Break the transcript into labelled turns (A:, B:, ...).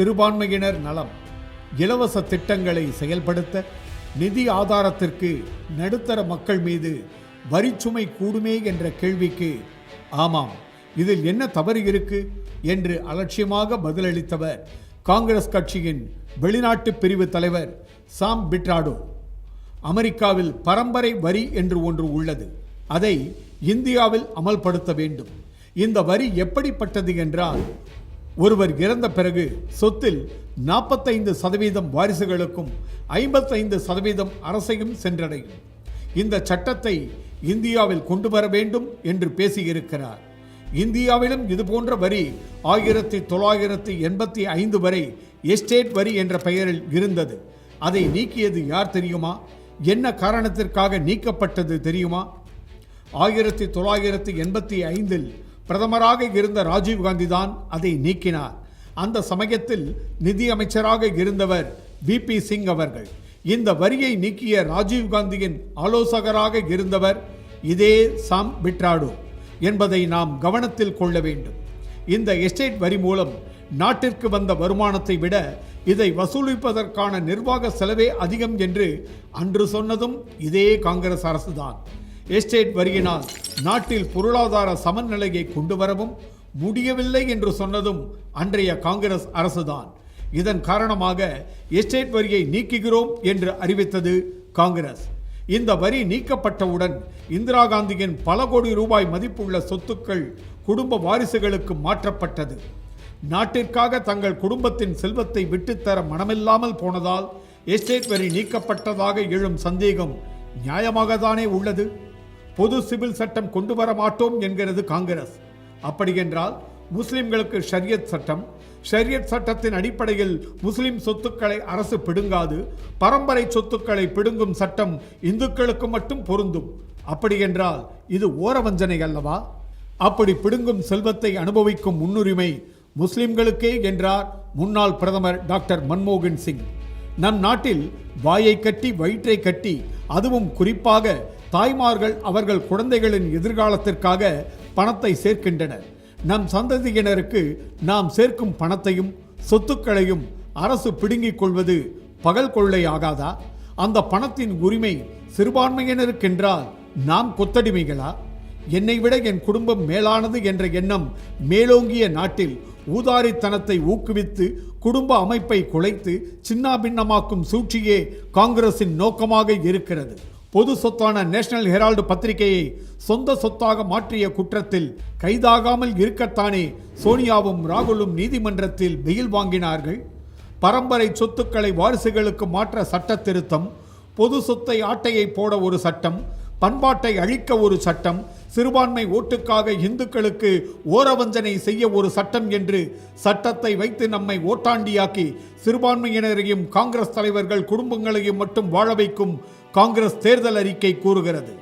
A: சிறுபான்மையினர் நலம் இலவச திட்டங்களை செயல்படுத்த நிதி ஆதாரத்திற்கு நடுத்தர மக்கள் மீது வரிச்சுமை கூடுமே என்ற கேள்விக்கு ஆமாம் இதில் என்ன தவறு இருக்கு என்று அலட்சியமாக பதிலளித்தவர் காங்கிரஸ் கட்சியின் வெளிநாட்டு பிரிவு தலைவர் சாம் பிட்ராடோ. அமெரிக்காவில் பரம்பரை வரி என்று ஒன்று உள்ளது அதை இந்தியாவில் அமல்படுத்த வேண்டும். இந்த வரி எப்படிப்பட்டது என்றால் ஒருவர் இறந்த பிறகு சொத்தில் நாற்பத்தைந்து சதவீதம் வாரிசுகளுக்கும் ஐம்பத்தைந்து சதவீதம் அரசையும் சென்றடையும். இந்த சட்டத்தை இந்தியாவில் கொண்டு வர வேண்டும் என்று பேசியிருக்கிறார். இந்தியாவிலும் இதுபோன்ற வரி ஆயிரத்தி தொள்ளாயிரத்தி எண்பத்தி ஐந்து வரை எஸ்டேட் வரி என்ற பெயரில் இருந்தது. அதை நீக்கியது யார் தெரியுமா? என்ன காரணத்திற்காக நீக்கப்பட்டது தெரியுமா? ஆயிரத்தி தொள்ளாயிரத்தி எண்பத்தி ஐந்தில் பிரதமராக இருந்த ராஜீவ்காந்தி தான் அதை நீக்கினார். அந்த சமயத்தில் நிதி அமைச்சராக இருந்தவர் விபி சிங் அவர்கள். இந்த வரியை நீக்கிய ராஜீவ்காந்தியின் ஆலோசகராக இருந்தவர் இதே சாம் பிட்ராடோ என்பதை நாம் கவனத்தில் கொள்ள வேண்டும். இந்த எஸ்டேட் வரி மூலம் நாட்டிற்கு வந்த வருமானத்தை விட இதை வசூலிப்பதற்கான நிர்வாக செலவே அதிகம் என்று அன்று சொன்னதும் இதே காங்கிரஸ் அரசுதான். எஸ்டேட் வரியினால் நாட்டில் பொருளாதார சமநிலையை கொண்டு வரவும் முடியவில்லை என்று சொன்னதும் அன்றைய காங்கிரஸ் அரசுதான். இதன் காரணமாக எஸ்டேட் வரியை நீக்குகிறோம் என்று அறிவித்தது காங்கிரஸ். இந்த வரி நீக்கப்பட்டவுடன் இந்திரா காந்தியின் பல கோடி ரூபாய் மதிப்புள்ள சொத்துக்கள் குடும்ப வாரிசுகளுக்கு மாற்றப்பட்டது. நாட்டிற்காக தங்கள் குடும்பத்தின் செல்வத்தை விட்டுத்தர மனமில்லாமல் போனதால் எஸ்டேட் வரி நீக்கப்பட்டதாக எழும் சந்தேகம் நியாயமாகத்தானே உள்ளது? பொது சிவில் சட்டம் கொண்டு வர மாட்டோம் என்கிறது காங்கிரஸ். அப்படியென்றால் முஸ்லிம்களுக்கு ஷரியத் சட்டம் ஷரியத் சட்டத்தின் அடிப்படையில் முஸ்லிம் சொத்துக்களை அரசு பிடுங்காது பரம்பரை சொத்துக்களை பிடுங்கும் சட்டம் இந்துக்களுக்கு மட்டும் பொருந்தும். அப்படியென்றால் இது ஓரவஞ்சனை அல்லவா? அப்படி பிடுங்கும் செல்வத்தை அனுபவிக்கும் முன்னுரிமை முஸ்லிம்களுக்கே என்றார் முன்னாள் பிரதமர் டாக்டர் மன்மோகன் சிங். நம் நாட்டில் வாயை கட்டி வயிற்றை கட்டி அதுவும் குறிப்பாக தாய்மார்கள் அவர்கள் குழந்தைகளின் எதிர்காலத்திற்காக பணத்தை சேர்க்கின்றனர். நம் சந்ததியினருக்கு நாம் சேர்க்கும் பணத்தையும் சொத்துக்களையும் அரசு பிடுங்கிக் கொள்வது பகல் கொள்ளை ஆகாதா? அந்த பணத்தின் உரிமை சிறுபான்மையினருக்கென்றால் நாம் கொத்தடிமைகளா? என்னை விட என் குடும்பம் மேலானது என்ற எண்ணம் மேலோங்கிய நாட்டில் ஊதாரித்தனத்தை ஊக்குவித்து குடும்ப அமைப்பை குலைத்து சின்னாபின்னமாக்கும் சூழ்ச்சியே காங்கிரசின் நோக்கமாக இருக்கிறது. பொது சொத்தான நேஷனல் ஹெரால்டு பத்திரிகையை சொந்த சொத்தாக மாற்றிய குற்றத்தில் கைதாகாமல் இருக்கத்தானே சோனியாவும் ராகுலும் நீதிமன்றத்தில் பெயில் வாங்கினார்கள். பரம்பரை சொத்துக்களை வாரிசுகளுக்கு மாற்ற சட்ட திருத்தம் பொது சொத்தை ஆட்டையை போட ஒரு சட்டம் பண்பாட்டை அழிக்க ஒரு சட்டம் சிறுபான்மை ஓட்டுக்காக இந்துக்களுக்கு ஓரவஞ்சனை செய்ய ஒரு சட்டம் என்று சட்டத்தை வைத்து நம்மை ஓட்டாண்டியாக்கி சிறுபான்மையினரையும் காங்கிரஸ் தலைவர்கள் குடும்பங்களையும் மட்டும் வாழ வைக்கும் காங்கிரஸ் தேர்தல் அறிக்கை கூறுகிறது.